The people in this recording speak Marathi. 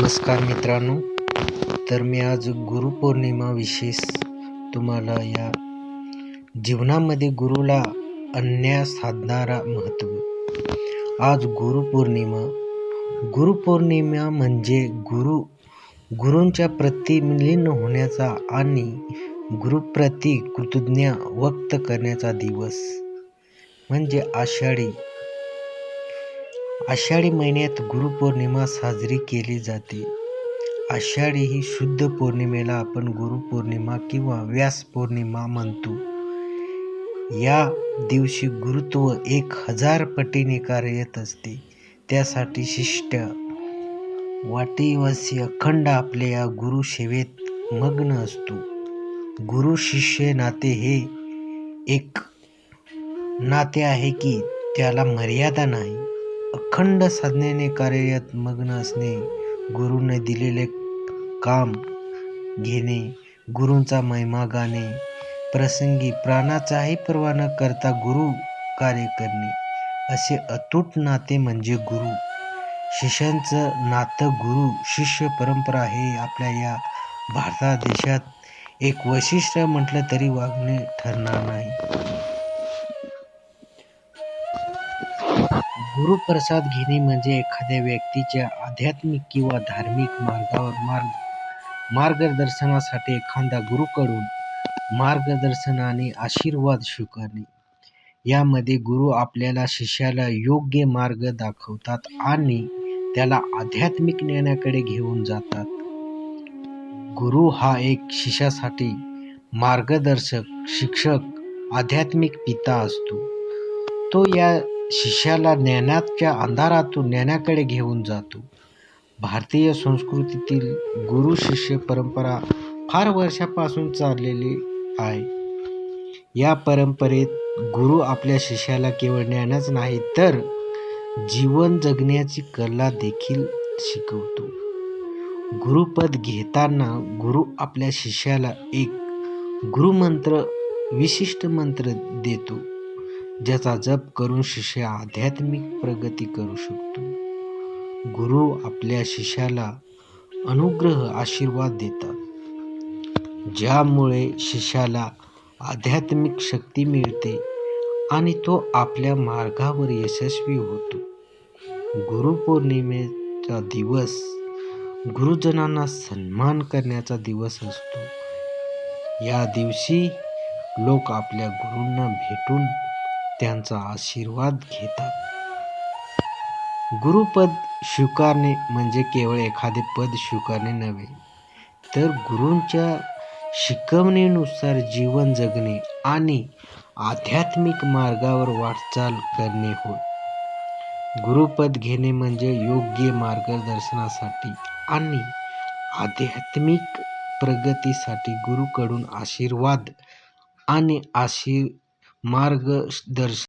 नमस्कार मित्रांनो. तर मी आज गुरुपौर्णिमा विशेष तुम्हाला या जीवनामध्ये गुरुला अन्याय साधणारा महत्त्व. आज गुरुपौर्णिमा. गुरुपौर्णिमा म्हणजे गुरु गुरूंच्या प्रति लीन होण्याचा आणि गुरुप्रती कृतज्ञ व्यक्त करण्याचा दिवस. म्हणजे आषाढी आषाढी महिन्यात गुरुपौर्णिमा साजरी केली जाते. आषाढी ही शुद्ध पौर्णिमेला आपण गुरुपौर्णिमा किंवा व्यास पौर्णिमा म्हणतो. या दिवशी गुरुत्व एक हजार पटीने कार्यरत असते. त्यासाठी शिष्ट वाटीवासी अखंड आपल्या या गुरुसेवेत मग्न असतो. गुरु शिष्य नाते हे एक नाते आहे की त्याला मर्यादा नाही. अखंड साधनेने कार्यरत मग्न असणे गुरुने दिलेले काम घेणे गुरूंचा महिमा गाणे प्रसंगी प्राणाचाही पर्वा न करता गुरु कार्य करणे असे अतूट नाते म्हणजे गुरु. शिष्यांचं नातं गुरु शिष्य परंपरा हे आपल्या या भारत देशात एक वैशिष्ट्य म्हटलं तरी वागणे ठरणार नाही. गुरुप्रसाद घेणे म्हणजे एखाद्या व्यक्तीच्या आध्यात्मिक किंवा धार्मिक मार्गावर मार्ग मार्गदर्शनासाठी एखादा गुरुकडून मार्गदर्शनाने आशीर्वाद स्वीकारणे. यामध्ये गुरु आपल्याला शिष्याला योग्य मार्ग दाखवतात आणि त्याला आध्यात्मिक ज्ञानाकडे घेऊन जातात. गुरु हा एक शिष्यासाठी मार्गदर्शक शिक्षक आध्यात्मिक पिता असतो. तो या शिष्याला ज्ञानाच्या अंधारातून ज्ञानाकडे घेऊन जातो. भारतीय संस्कृतीतील गुरु शिष्य परंपरा फार वर्षापासून चाललेली आहे. या परंपरेत गुरु आपल्या शिष्याला केवळ ज्ञानच नाही तर जीवन जगण्याची कला देखील शिकवतो. गुरुपद घेताना गुरु आपल्या शिष्याला एक गुरुमंत्र विशिष्ट मंत्र देतो. ज्याचा जप करून शिष्य आध्यात्मिक प्रगती करू शकतो. गुरु आपल्या शिष्याला अनुग्रह आशीर्वाद देतात. ज्यामुळे शिष्याला आध्यात्मिक शक्ती मिळते आणि तो आपल्या मार्गावर यशस्वी होतो. गुरुपौर्णिमेचा दिवस गुरुजनांना सन्मान करण्याचा दिवस असतो. या दिवशी लोक आपल्या गुरूंना भेटून त्यांचा आशीर्वाद घेतात. गुरुपद स्वीकारणे म्हणजे केवळ एखादे पद स्वीकारणे नव्हे तर गुरूंच्या शिकवणीनुसार जीवन जगणे आणि आध्यात्मिक मार्गावर वाटचाल करणे होय. गुरुपद घेणे म्हणजे योग्य मार्गदर्शनासाठी आणि आध्यात्मिक प्रगतीसाठी गुरुकडून आशीर्वाद आणि आशीर् मार्गदर्शन